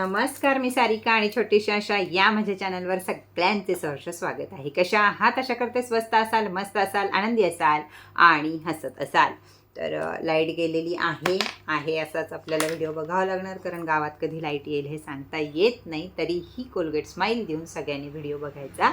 नमस्कार मी सारिका आणि छोटीशी अशा या माझ्या चॅनलवर सगळ्यांचे सहर्ष स्वागत आहे. कशा आहात? अशा करते स्वस्त असाल मस्त असाल आनंदी असाल आणि हसत असाल. तर लाइट गेलेली आहे. आहे असाच आपल्याला व्हिडिओ बघावा लागणार कारण गावात कधी लाइट येईल हे सांगता येत नाही. तरीही कोलगेट स्माईल देऊन सगळ्यांनी व्हिडिओ बघायचा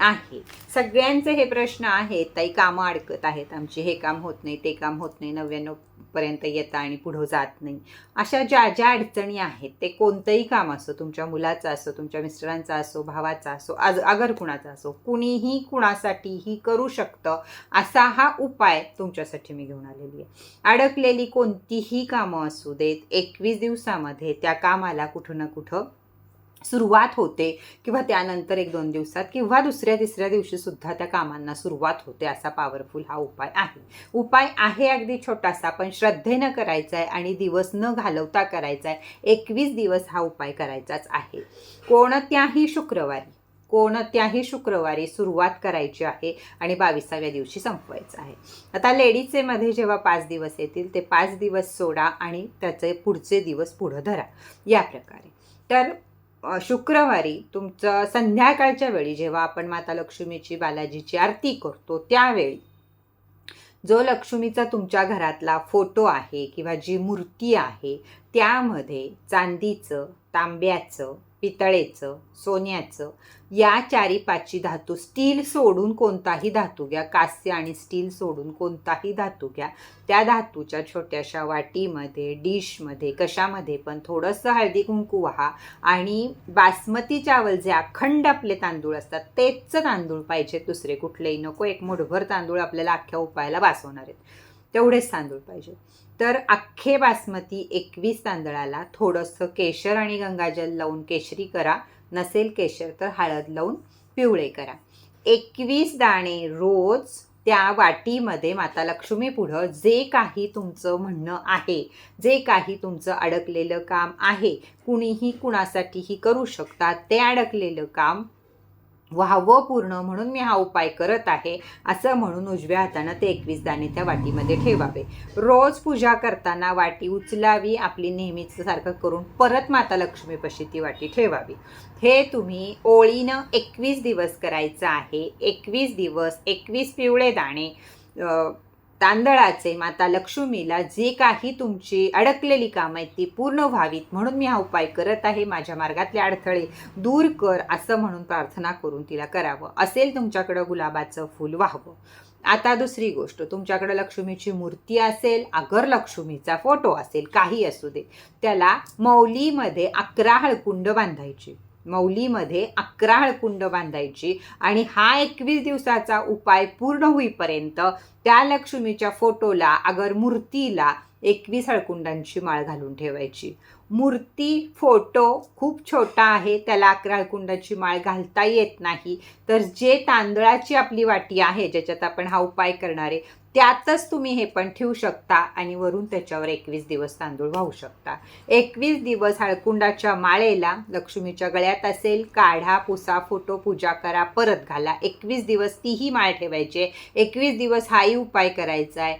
आहे. सगळ्यांचे हे प्रश्न आहेत ताई कामं अडकत आहेत आमची. हे काम होत नाही ते काम होत नाही. नव्याण्णव पर्यंत येतं आणि पुढं जात नाही. अशा ज्या ज्या अडचणी आहेत ते कोणतंही काम असो तुमच्या मुलाचं असो तुमच्या मिस्टरांचा असो भावाचा असो आज अगर कुणाचा असो कुणीही कुणासाठीही करू शकतं असा हा उपाय तुमच्यासाठी मी घेऊन आलेली आहे. अडकलेली कोणतीही कामं असू देत एकवीस दिवसामध्ये त्या कामाला कुठं ना कुठं सुरुवात होते किंवा त्यानंतर एक दोन दिवसात किंवा दुसऱ्या तिसऱ्या दिवशीसुद्धा त्या कामांना सुरुवात होते असा पॉवरफुल हा उपाय आहे. उपाय आहे अगदी छोटासा पण श्रद्धेनं करायचा आहे आणि दिवस न घालवता करायचा आहे एकवीस दिवस हा उपाय करायचाच आहे. कोणत्याही शुक्रवारी कोणत्याही शुक्रवारी सुरुवात करायची आहे आणि बावीसाव्या दिवशी संपवायचं आहे. आता लेडीजेमध्ये जेव्हा पाच दिवस येतील ते पाच दिवस सोडा आणि त्याचे पुढचे दिवस पुढं धरा. या प्रकारे. तर शुक्रवारी तुमचं संध्याकाळच्या वेळी जेव्हा आपण माता लक्ष्मीची बालाजीची आरती करतो त्यावेळी जो लक्ष्मीचा तुमच्या घरातला फोटो आहे किंवा जी मूर्ती आहे त्यामध्ये चांदीचं तांब्याचं पितळेचं सोन्याचं या चारी पाचची धातू स्टील सोडून कोणताही धातू घ्या. कास्य आणि स्टील सोडून कोणताही धातू घ्या. त्या धातूच्या छोट्याशा वाटीमध्ये डिशमध्ये कशामध्ये पण थोडंसं हळदी कुंकू व्हा आणि बासमती चावल जे अखंड आपले तांदूळ असतात तेच तांदूळ पाहिजे दुसरे कुठलेही. नको एक मुठभर तांदूळ आपल्याला अख्ख्या उपायाला वाचवणार आहेत. तेवढेच तांदूळ पाहिजे. तर अख्खे बासमती एकवीस तांदळाला थोडंसं केशर आणि गंगाजल लावून केशरी करा. नसेल केशर तर हळद लावून पिवळे करा. एकवीस दाणे रोज त्या वाटीमध्ये माता लक्ष्मी पुढं जे काही तुमचं म्हणणं आहे जे काही तुमचं अडकलेलं काम आहे कुणीही कुणासाठीही करू शकता ते अडकलेलं काम व्हावं पूर्ण म्हणून मी हा उपाय करत आहे असं म्हणून उजव्या हातानं ते एकवीस दाणे त्या वाटीमध्ये ठेवावे. रोज पूजा करताना वाटी उचलावी आपली नेहमीच सारखं करून परत माता लक्ष्मीपाशी ती वाटी ठेवावी. हे तुम्ही ओळीनं एकवीस दिवस करायचं आहे. एकवीस दिवस एकवीस पिवळे दाणे तांदळाचे माता लक्ष्मीला जे काही तुमची अडकलेली काम आहेत ती पूर्ण व्हावीत म्हणून मी हा उपाय करत आहे. माझ्या मार्गातले अडथळे दूर कर असं म्हणून प्रार्थना करून तिला करावं. असेल तुमच्याकडं गुलाबाचं फूल व्हावं. आता दुसरी गोष्ट तुमच्याकडं लक्ष्मीची मूर्ती असेल अगर लक्ष्मीचा फोटो असेल काही असू दे त्याला मौलीमध्ये अकरा हळकुंड बांधायची. मौलीमध्ये अकरा हळकुंड बांधायची आणि हा एकवीस दिवसाचा उपाय पूर्ण होईपर्यंत त्या लक्ष्मीच्या फोटोला अगर मूर्तीला एकवीस हळकुंडांची माळ घालून ठेवायची. मूर्ती फोटो खूप छोटा आहे. त्याला अकरा हळकुंडाची माळ घालता येत नाही. तर जे तांदळाची आपली वाटी आहे ज्याच्यात आपण हा उपाय करणार आहे त्यातच तुम्ही हे पण ठेवू शकता आणि वरून त्याच्यावर एकवीस दिवस तांदूळ वाहू शकता. एकवीस दिवस हळकुंडाच्या माळेला लक्ष्मीच्या गळ्यात असेल काढा पुसा फोटो पूजा करा परत घाला. एकवीस दिवस तीही माळ ठेवायची. आहे एकवीस दिवस हाही उपाय करायचा आहे.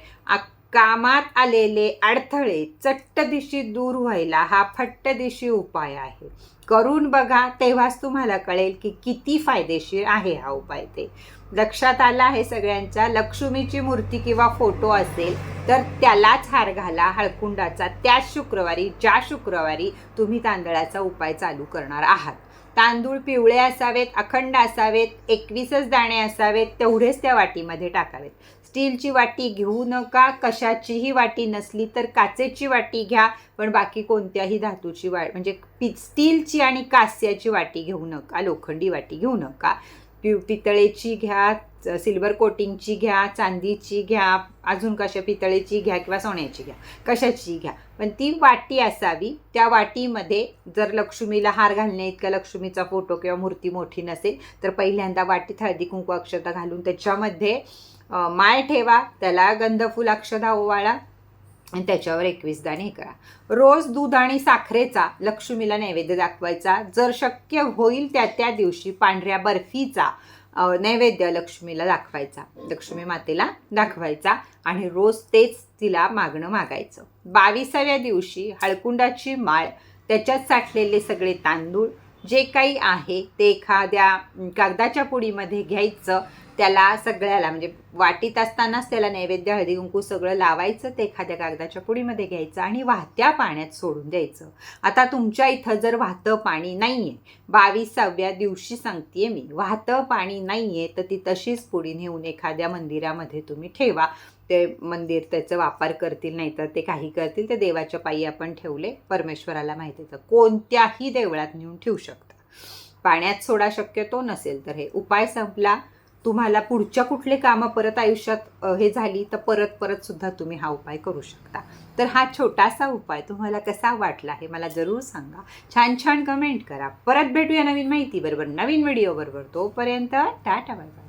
कामात आलेले अडथळे चट्ट दिशी दूर व्हायला हा फट्ट दिशी उपाय आहे. करून बघा तेव्हाच तुम्हाला कळेल की किती फायदेशीर आहे हा उपाय ते. लक्षात आला आहे सगळ्यांच्या? लक्ष्मीची मूर्ती किंवा फोटो असेल तर त्यालाच हार घाला हळकुंडाचा. त्याच शुक्रवारी ज्या शुक्रवारी तुम्ही तांदळाचा उपाय चालू करणार आहात. तांदूळ पिवळे असावेत अखंड असावेत एकवीसच दाणे असावेत तेवढेच त्या वाटीमध्ये टाकावेत. स्टीलची वाटी घेऊ नका कशाचीही वाटी नसली तर काचेची वाटी घ्या पण बाकी कोणत्याही धातूची वा म्हणजे पि स्टीलची आणि कास्याची वाटी घेऊ नका लोखंडी वाटी घेऊ नका. पि पितळेची घ्या सिल्वर कोटिंगची घ्या चांदीची घ्या अजून कशा पितळेची घ्या किंवा सोन्याची घ्या कशाची घ्या. पण ती वाटी असावी त्या वाटीमध्ये जर लक्ष्मीला हार घालण्या इतका लक्ष्मीचा फोटो किंवा मूर्ती मोठी नसेल तर पहिल्यांदा वाटीत हळदी कुंकू अक्षता घालून त्याच्यामध्ये माळ ठेवा त्याला गंधफूल अक्षता ओवाळा आणि त्याच्यावर एकवीस दाणे हे करा. रोज दूध आणि साखरेचा लक्ष्मीला नैवेद्य दाखवायचा. जर शक्य होईल त्या त्या दिवशी पांढऱ्या बर्फीचा नैवेद्य लक्ष्मीला दाखवायचा. लक्ष्मी मातेला दाखवायचा आणि रोज तेच तिला मागणं मागायचं. बावीसाव्या दिवशी हळकुंडाची माळ त्याच्यात साठलेले सगळे तांदूळ जे काही आहे ते एखाद्या कागदाच्या पुडीमध्ये घ्यायचं त्याला सगळ्याला म्हणजे वाटीत असतानाच त्याला नैवेद्य हळदी कुंकू सगळं लावायचं ते एखाद्या कागदाच्या पुडीमध्ये घ्यायचं आणि वाहत्या पाण्यात सोडून द्यायचं. आता तुमच्या इथं जर वाहतं पाणी नाही आहे बावीसाव्या दिवशी सांगतेय मी वाहतं पाणी नाही आहे तर ती तशीच पुडी नेऊन एखाद्या मंदिरामध्ये तुम्ही ठेवा. ते मंदिर त्याचा वापर करतील नाही तर ते काही करतील ते देवाच्या पायी आपण ठेवले परमेश्वराला माहिती तर कोणत्याही देवळात नेऊन ठेवू शकता. पाण्यात सोडा शक्यतो नसेल तर हे. उपाय संपला. तुम्हाला पुढच्या कुठले कामं परत आयुष्यात हे झाली तर परत परत सुद्धा तुम्ही हा उपाय करू शकता. तर हा छोटासा उपाय तुम्हाला कसा वाटला हे मला जरूर सांगा. छान छान कमेंट करा. परत भेटूया नवीन माहिती बरोबर नवीन व्हिडिओ बरोबर. तोपर्यंत टाटा बाय बाय